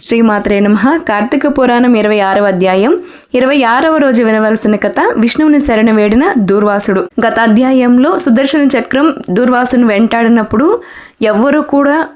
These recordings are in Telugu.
శ్రీమాత్రే నమ. కార్తీక పురాణం ఇరవై ఆరవ అధ్యాయం. ఇరవై ఆరవ రోజు వినవలసిన కథ విష్ణువుని శరణ వేడిన దూర్వాసుడు. గత అధ్యాయంలో సుదర్శన చక్రం దూర్వాసుని వెంటాడినప్పుడు ఎవ్వరూ కూడా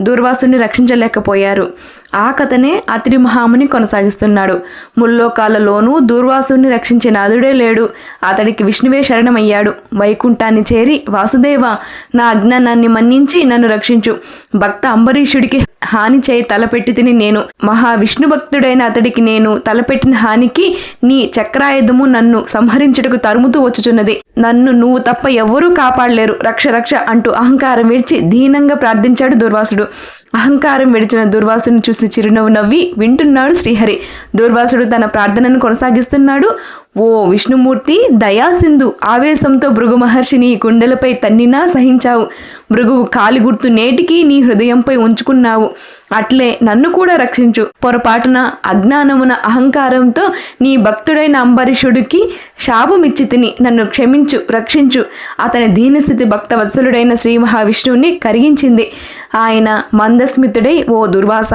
దూర్వాసుని రక్షించలేకపోయారు. ఆ కథనే అతిరి మహాముని కొనసాగిస్తున్నాడు. ముల్లోకాలలోనూ దూర్వాసుని రక్షించిన అదుడే లేడు. అతడికి విష్ణువే శరణమయ్యాడు. వైకుంఠాన్ని చేరి వాసుదేవ నా అజ్ఞానాన్ని మన్నించి నన్ను రక్షించు. భక్త అంబరీషుడికి హాని చేయి తలపెట్టి తిని నేను మహావిష్ణు భక్తుడైన అతడికి నేను తలపెట్టిన హానికి నీ చక్రాయుధము నన్ను సంహరించుటకు తరుముతూ వచ్చుచున్నది. నన్ను నువ్వు తప్ప ఎవ్వరూ కాపాడలేరు. రక్ష రక్ష అంటూ అహంకారం విడిచి దీనంగా ప్రార్థించాడు దుర్వాసుడు. అహంకారం విడిచిన దుర్వాసుని చూసి చిరునవ్వు నవ్వి వింటున్నాడు శ్రీహరి. దుర్వాసుడు తన ప్రార్థనను కొనసాగిస్తున్నాడు. ఓ విష్ణుమూర్తి దయాసింధు ఆవేశంతో భృగు మహర్షిని కుండలపై తన్నినా సహించావు. భృగువు కాలి గుర్తు నేటికి నీ హృదయంపై ఉంచుకున్నావు. అట్లే నన్ను కూడా రక్షించు. పొరపాటున అజ్ఞానమున అహంకారంతో నీ భక్తుడైన అంబరీషుడికి శాపమిచ్చి తిని నన్ను క్షమించు రక్షించు. అతని దీనస్థితి భక్త వత్సలుడైన శ్రీ మహావిష్ణువుని కరిగించింది. ఆయన మందస్మితుడై ఓ దుర్వాస!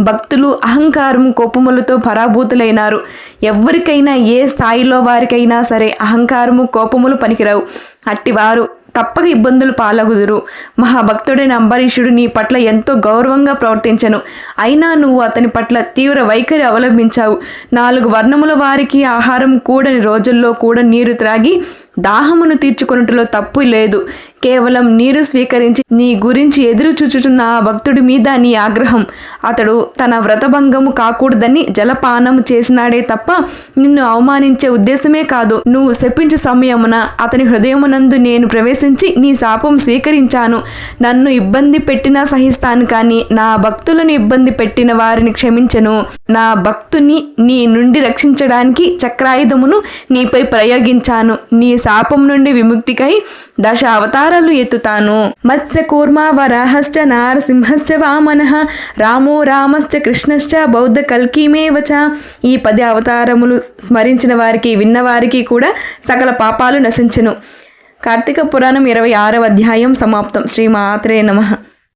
భక్తులు అహంకారం కోపములతో పరాభూతులైనారు. ఎవరికైనా ఏ స్థాయిలో వారికైనా సరే అహంకారము కోపములు పనికిరావు. అట్టివారు తప్పక ఇబ్బందులు పాలగుదురు. మహాభక్తుడైన అంబరీషుడు నీ పట్ల ఎంతో గౌరవంగా ప్రవర్తించను. అయినా నువ్వు అతని పట్ల తీవ్ర వైఖరి అవలంబించావు. నాలుగు వర్ణముల వారికి ఆహారం కూడని రోజుల్లో కూడా నీరు త్రాగి దాహమును తీర్చుకొనుటలో తప్పు లేదు. కేవలం నీరు స్వీకరించి నీ గురించి ఎదురు చూచుచున్న ఆ భక్తుడి మీద నీ ఆగ్రహం. అతడు తన వ్రతభంగము కాకూడదని జలపానం చేసినాడే తప్ప నిన్ను అవమానించే ఉద్దేశమే కాదు. నువ్వు శపించే సమయమున అతని హృదయమునందు నేను ప్రవేశించి నీ శాపం స్వీకరించాను. నన్ను ఇబ్బంది పెట్టినా సహిస్తాను కానీ నా భక్తులను ఇబ్బంది పెట్టిన వారిని క్షమించను. నా భక్తుని నీ నుండి రక్షించడానికి చక్రాయుధమును నీపై ప్రయోగించాను. నీ శాపం నుండి విముక్తికై దశ అవతారాలు ఎత్తుతాను. మత్స్య కూర్మ వరాహశ్చ నారసింహశ్చ వామన రామో రామశ్చ కృష్ణశ్చ బౌద్ధ కల్కీమేవచ ఈ పది అవతారములు స్మరించిన వారికి విన్నవారికి కూడా సకల పాపాలు నశించను. కార్తీక పురాణం ఇరవై ఆరవ అధ్యాయం సమాప్తం. శ్రీ మాత్రే నమః.